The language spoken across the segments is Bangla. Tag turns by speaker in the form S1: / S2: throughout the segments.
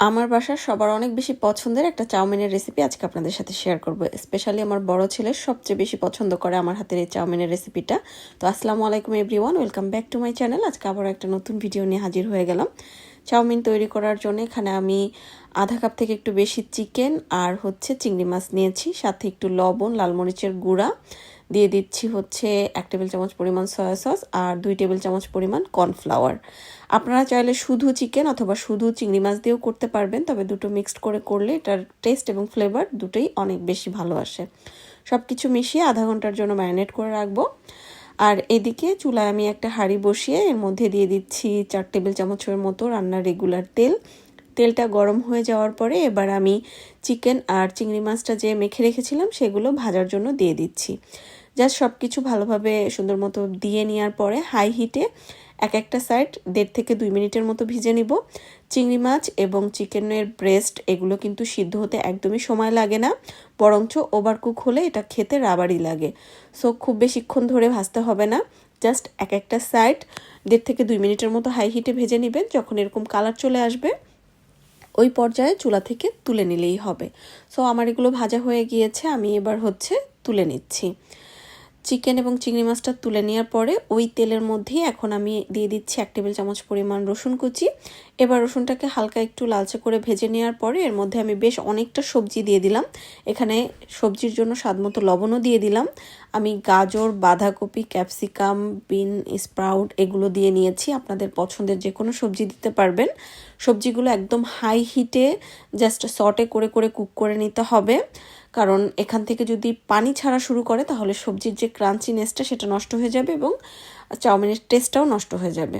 S1: আমার বাসার সবার অনেক বেশি পছন্দের একটা চাউমিনের রেসিপি আজকে আপনাদের সাথে শেয়ার করব। স্পেশালি আমার বড় ছেলে সবচেয়ে বেশি পছন্দ করে আমার হাতের এই চাউমিনের রেসিপিটা তো আসসালামু আলাইকুম everyone welcome back to my channel আজকে আবার একটা নতুন ভিডিও নিয়ে হাজির হয়ে গেলাম। চাউমিন তৈরি করার জন্য এখানে আমি আধা কাপ থেকে একটু বেশি চিকেন আর হচ্ছে চিংড়ি মাছ নিয়েছি, সাথে একটু লবণ, লাল মরিচের গুঁড়া দিয়ে দিচ্ছি হচ্ছে এক টেবিল চামচ পরিমাণ সয়া সস আর দুই টেবিল চামচ পরিমাণ কর্নফ্লাওয়ার আপনারা চাইলে শুধু চিকেন অথবা শুধু চিংড়ি মাছ দিয়েও করতে পারবেন, তবে দুটো মিক্সড করে করলে এটার টেস্ট এবং ফ্লেভার দুটোই অনেক বেশি ভালো আসে। সব কিছু মিশিয়ে আধা ঘণ্টার জন্য ম্যারিনেট করে রাখব। আর এদিকে চুলায় আমি একটা হাঁড়ি বসিয়ে এর মধ্যে দিয়ে দিচ্ছি চার টেবিল চামচের মতো রান্নার রেগুলার তেল। তেলটা গরম হয়ে যাওয়ার পরে এবার আমি চিকেন আর চিংড়ি মাছটা যে মেখে রেখেছিলাম, সেগুলো ভাজার জন্য দিয়ে দিচ্ছি। জাস্ট সব কিছু ভালোভাবে সুন্দর মতো দিয়ে নেওয়ার পরে হাই হিটে এক একটা সাইড দেড় থেকে দুই মিনিটের মতো ভিজে নিব। চিংড়ি মাছ এবং চিকেনের ব্রেস্ট এগুলো কিন্তু সিদ্ধ হতে একদমই সময় লাগে না, বরঞ্চ ওভারকুক হলে এটা খেতে রাবারই লাগে। সো খুব বেশিক্ষণ ধরে ভাজতে হবে না। জাস্ট এক একটা সাইড দেড় থেকে দুই মিনিটের মতো হাই হিটে ভেজে নেবেন, যখন এরকম কালার চলে আসবে। ওই পর্যায়ে চুলা থেকে তুলে নিলেই হবে। সো আমার এগুলো ভাজা হয়ে গিয়েছে, আমি এবার হচ্ছে তুলে নিচ্ছি। চিকেন এবং চিংড়ি মাছটা তুলে নেওয়ার পরে ওই তেলের মধ্যেই এখন আমি দিয়ে দিচ্ছি এক টেবিল চামচ পরিমাণ রসুন কুচি। এবার রসুনটাকে হালকা একটু লালচে করে ভেজে নেওয়ার পরে এর মধ্যে আমি বেশ অনেকটা সবজি দিয়ে দিলাম। এখানে সবজির জন্য স্বাদমতো লবণও দিয়ে দিলাম। আমি গাজর, বাঁধাকপি, ক্যাপসিকাম, বিন, স্প্রাউট এগুলো দিয়ে নিয়েছি। আপনাদের পছন্দের যে কোনো সবজি দিতে পারবেন। সবজিগুলো একদম হাই হিটে জাস্ট সটে করে করে কুক করে নিতে হবে। কারণ এখান থেকে যদি পানি ছাড়া শুরু করে, তাহলে সবজির যে ক্রাঞ্চিনেসটা সেটা নষ্ট হয়ে যাবে এবং চাউমিনের টেস্টটাও নষ্ট হয়ে যাবে।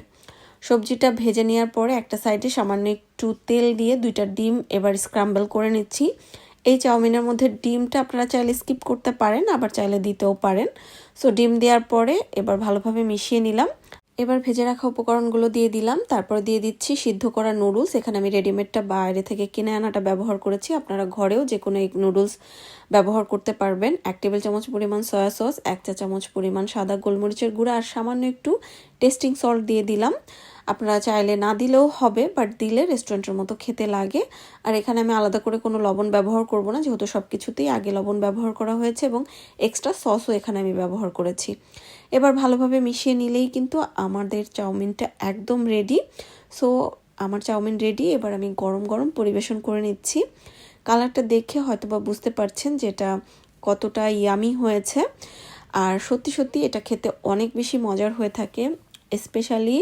S1: সবজিটা ভেজে নেওয়ার পরে একটা সাইডে সামান্য একটু তেল দিয়ে দুইটা ডিম এবার স্ক্রাম্বল করে নিচ্ছি। এই চাউমিনের মধ্যে ডিমটা আপনারা চাইলে স্কিপ করতে পারেন, আবার চাইলে দিতেও পারেন। সো ডিম দেওয়ার পরে এবার ভালোভাবে মিশিয়ে নিলাম। এবার ভেজে রাখা উপকরণগুলো দিয়ে দিলাম। তারপর দিয়ে দিচ্ছি সিদ্ধ করা নুডলস এখানে আমি রেডিমেডটা বাইরে থেকে কিনে আনাটা ব্যবহার করেছি। আপনারা ঘরেও যে কোনো এই নুডলস ব্যবহার করতে পারবেন। এক টেবিল চামচ পরিমাণ সয়া সস এক চা চামচ পরিমাণ সাদা গোলমরিচের গুঁড়া আর সামান্য একটু টেস্টিং সল্ট দিয়ে দিলাম। আপনারা চাইলে না দিলেও হবে বাট দিলে রেস্টুরেন্টের মতো খেতে লাগে। আর এখানে আমি আলাদা করে কোনো লবণ ব্যবহার করব না, যেহেতু সব কিছুতেই আগে লবণ ব্যবহার করা হয়েছে এবং এক্সট্রা সসও এখানে আমি ব্যবহার করেছি। এবার ভালোভাবে মিশিয়ে নিলেই কিন্তু আমাদের চাউমিনটা একদম রেডি সো আমার চাউমিন রেডি এবার আমি গরম গরম পরিবেশন করে নিচ্ছি। কালারটা দেখে হয়তো বা বুঝতে পারছেন যেটা কতটা ইয়ামি হয়েছে। আর সত্যি সত্যি এটা খেতে অনেক বেশি মজার হয়ে থাকে। স্পেশালি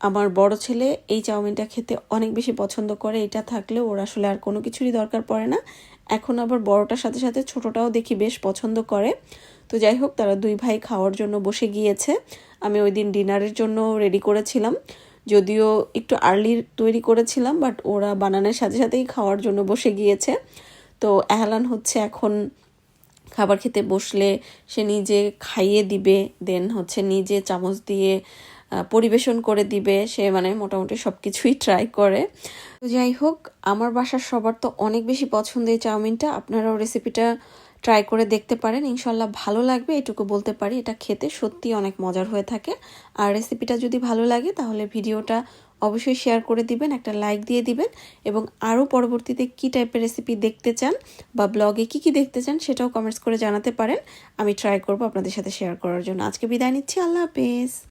S1: আমার বড় ছেলে এই চাউমিনটা খেতে অনেক বেশি পছন্দ করে। এটা থাকলে ওর আসলে আর কোনো কিছুরই দরকার পড়ে না। এখন আবার বড়টার সাথে সাথে ছোটটাও দেখি বেশ পছন্দ করে। তো যাই হোক, তারা দুই ভাই খাওয়ার জন্য বসে গিয়েছে। আমি ওই দিন ডিনারের জন্য রেডি করেছিলাম। যদিও একটু আর্লি তৈরি করেছিলাম বাট ওরা বানানোর সাথে সাথেই খাওয়ার জন্য বসে গিয়েছে। তো এহলান হচ্ছে এখন খাবার খেতে বসলে সে নিজে খাইয়ে দিবে দেন হচ্ছে নিজে চামচ দিয়ে পরিবেশন করে দিবে। সে মানে মোটামুটি সব কিছুই ট্রাই করে। তো যাই হোক, আমার বাসার সবার তো অনেক বেশি পছন্দ এই চাউমিনটা। আপনারাও রেসিপিটা ট্রাই করে দেখতে পারেন। ইনশাল্লাহ ভালো লাগবে, এটুকু বলতে পারি। এটা খেতে সত্যি অনেক মজার হয়ে থাকে। আর রেসিপিটা যদি ভালো লাগে, তাহলে ভিডিওটা অবশ্যই শেয়ার করে দিবেন, একটা লাইক দিয়ে দিবেন। এবং আরও পরবর্তীতে কি টাইপের রেসিপি দেখতে চান বা ব্লগে কি কি দেখতে চান, সেটাও কমেন্টস করে জানাতে পারেন। আমি ট্রাই করব আপনাদের সাথে শেয়ার করার জন্য। আজকে বিদায় নিচ্ছি। আল্লাহ হাফেজ।